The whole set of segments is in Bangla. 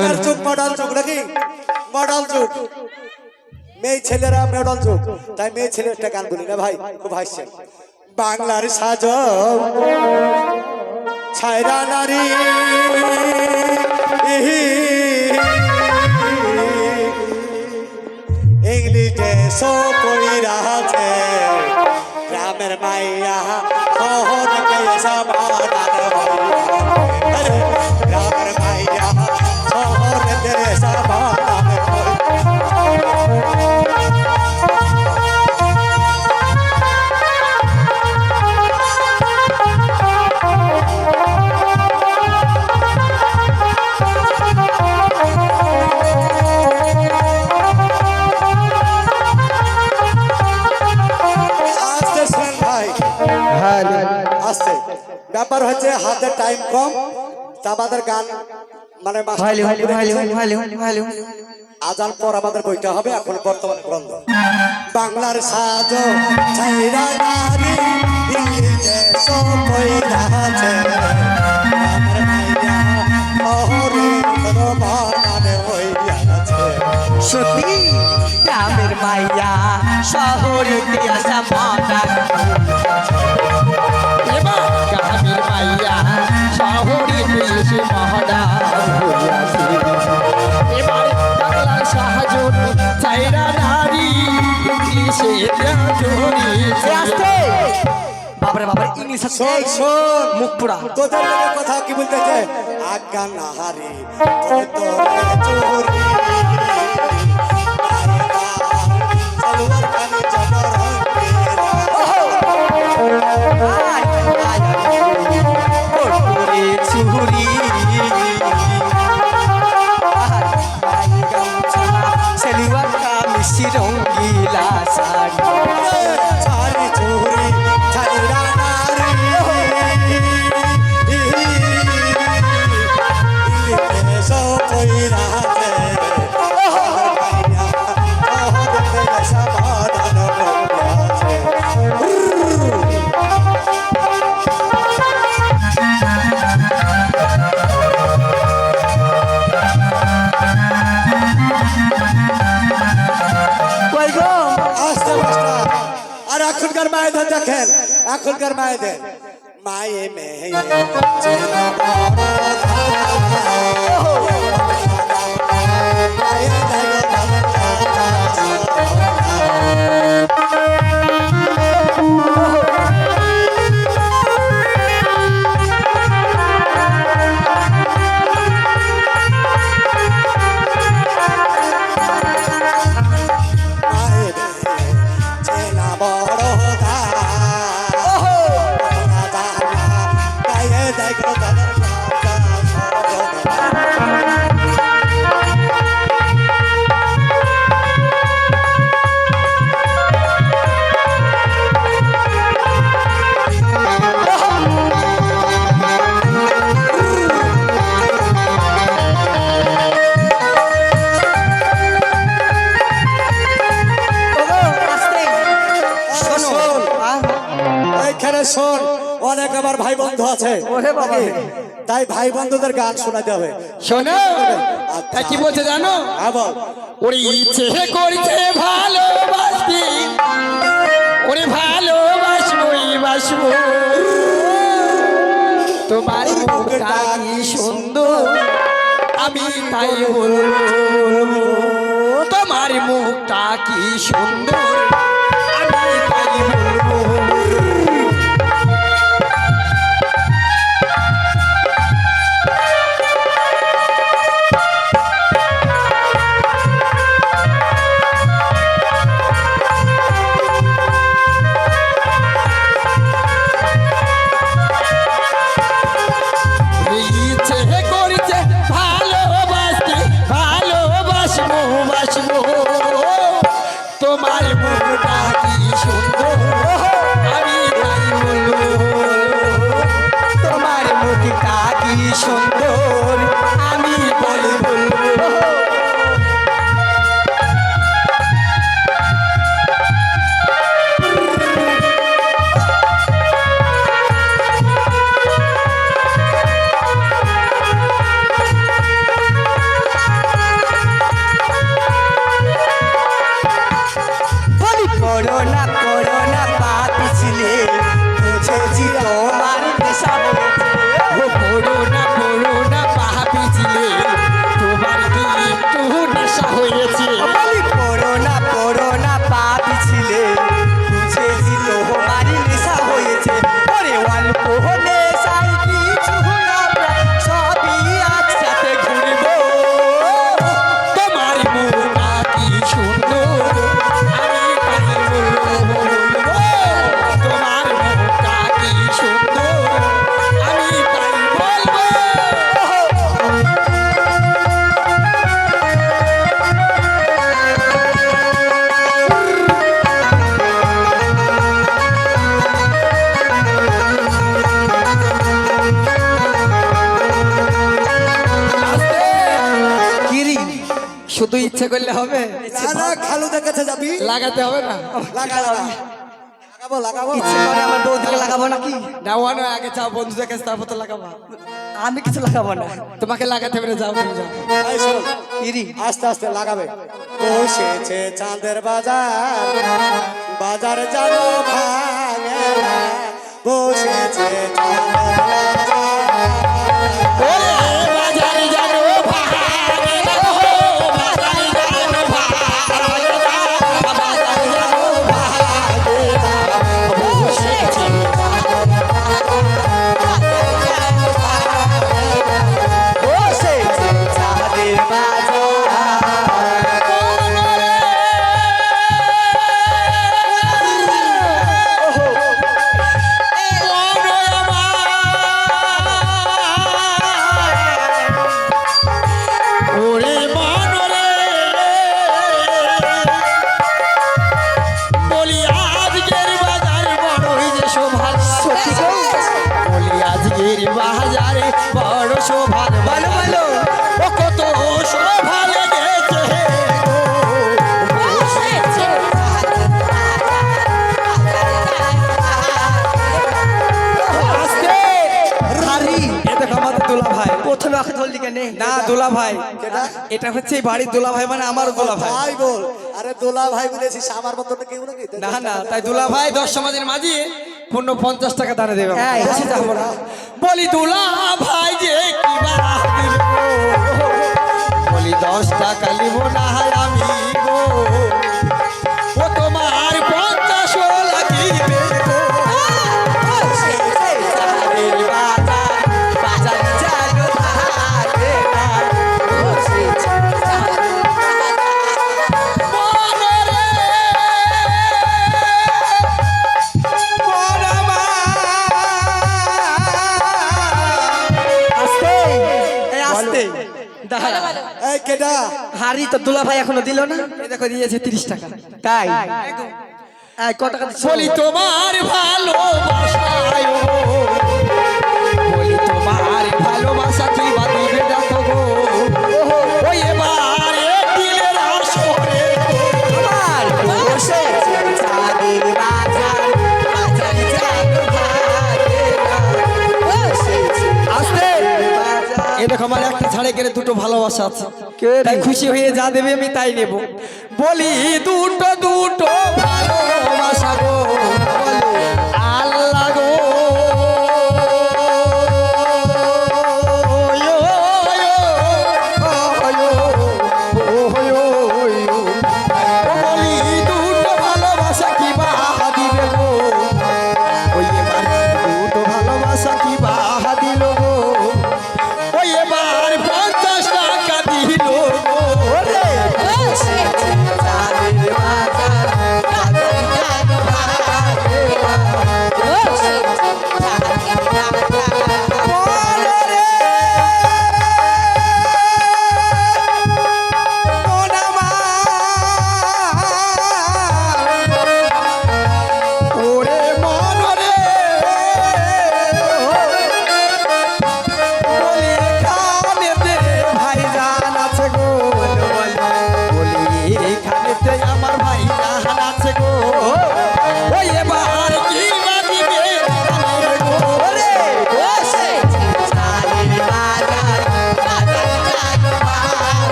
হ্যালো আজকালকার যুগ মডার্ন যুগ নাকি? মডার্ন যুগ মেয়ে ছেলেরা মডার্ন যুগ তাই মেয়ে ছেলে একটা গান বলি না ভাই খুব হাসছে। বাংলার সাজ ছায়রা নারী ইংলিশে সো কইরা আছে গ্রামের মাইয়া টাইম কম তা আমাদের গান মানে আজান পর আমাদের বইটা হবে এখন বর্তমানে বন্ধ। বাংলার সাজ ছাইরা নারী গ্রামের মাইয়া শহরে আসা মডার বাবার শোন শোন। মুখ পুরা। তোদের কথা কি বলতেছে আজ্ঞা নাহারি তোরে চোরি। এখনকার মায়েদের দেখেন এখনকার মায়েদের। মায়ে মেয়ে। নাকি? তাই ভাই বন্ধুদের গান শোনাতে হবে। শোনো তা কি বলছে জানো? আবার ওরে ইচ্ছে করছে ভালোবাসতে ওরে ভালোবাসবই বাসবো। তোমার মুখটা কি সুন্দর আমি তাই বলব। তোমার মুখটা কি সুন্দর। কি সুন্দর আমি বলি করলে হবে। খালুদের কাছে যাবি? লাগাতে হবে না। লাগা লাগা। লাগাবো লাগাবো। ইচ্ছে করে। আমার বৌদিকে লাগাবো নাকি? নেওয়ানো আগে যাও বন্ধুদের কাছে তারপর তো লাগাবা। আমি কিছু লাগাবো না। তোমাকে লাগাতে হবে যাও তুমি যাও। এই আস্তে আস্তে লাগাবে। বসেছে চাঁদের বাজার বাজার জানো ভাঙে বসেছে চাঁদের বাজারে। প্রথমে ওকে ধরলি কেন? না দুলা ভাই এটা হচ্ছে এই বাড়ির দুলা ভাই মানে আমার দুলা ভাই ভাই বল। আরে দোলা ভাই বলেছিস আমার মতো না কেউ নাকি? না না তাই দুলা ভাই দশ সমাজের মাঝি পূর্ণ পঞ্চাশ টাকা দানে দেবে। বলি দোলা ভাই যে কি বলি দশ টাকা নিব না আমি গো। হারি তো দুলা ভাই এখনও দিল না। দেখো দিয়েছে তিরিশ টাকা। তাই? ক টাকা বলি তোমার ভালো তোমার ভালোবাসা বা ছাড়ে গেলে দুটো ভালোবাসা আছে? তাই খুশি হয়ে যা দেবে আমি তাই নেব বলি দুটো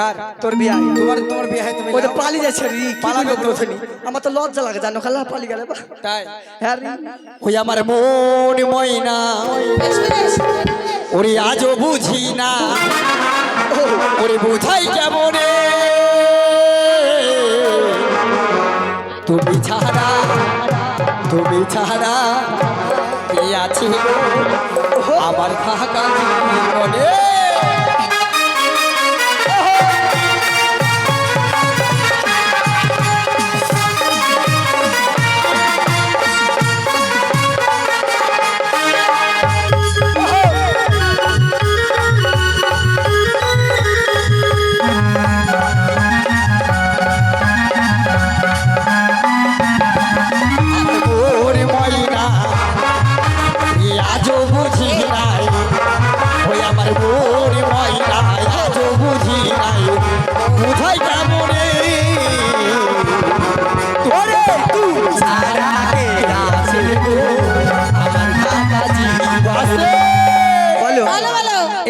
কার তোর বিয়াই তোমার তোমার বিয়ে হয় তুমি ওই যে যাও। যাচ্ছে রে পালাবে। তোকে? আমার তো লজ্জা লাগে জানো খালা পালিয়ে গেলে বা। তাই হ্যাঁ। ওই আমার মন ময়না ওরে আজও বুঝি না ওরে বুঝাই কেমনে তুমি ছাড়া তুমি ছাড়া কে আছে আমার ফাঁকা জীবনে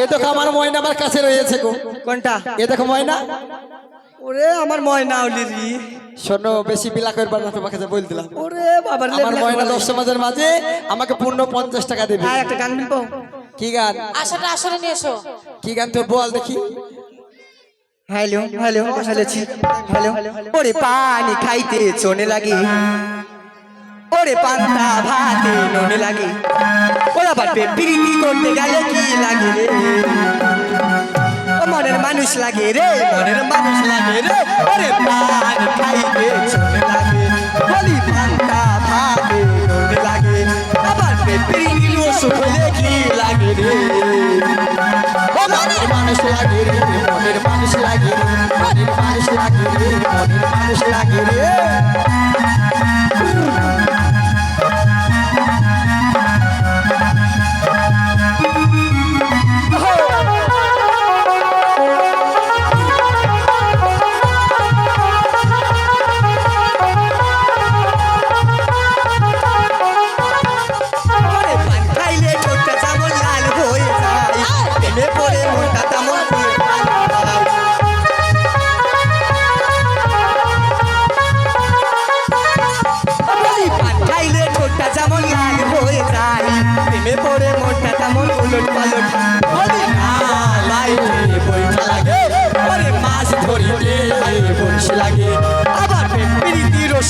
এ দেখো আমার ময়না আমার কাছে রয়েছে গো। কোনটা? এ দেখো ময়না। ওরে আমার ময়না উলি রে। শোনো বেশি বিলা করবার না তোমাকে যে বল দিলাম। ওরে বাবা আমার ময়না দশ সমাজের মাঝে আমাকে পূর্ণ পঞ্চাশ টাকা দেবে। হ্যাঁ একটা গান বলব কি গান? আশাটা আসলে নিয়ে এসো। কি গান তো বল দেখি। হ্যালো হ্যালো হ্যালো হ্যালো ওরে পানি খাইতে চনে লাগে। ওরে পান্তা ভাতে নুন লাগে। ওরা বাপে প্রীতি করতে গেলে কি লাগে রে? মনের মানুষ লাগে রে, মনের মানুষ লাগে রে। ওরে পান খাইতে চনে লাগে। বলি পান্তা ভাতে নুন লাগে। আবার প্রীতি রস হলে কি লাগে রে?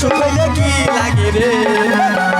প্রীতি কি লাগে রে?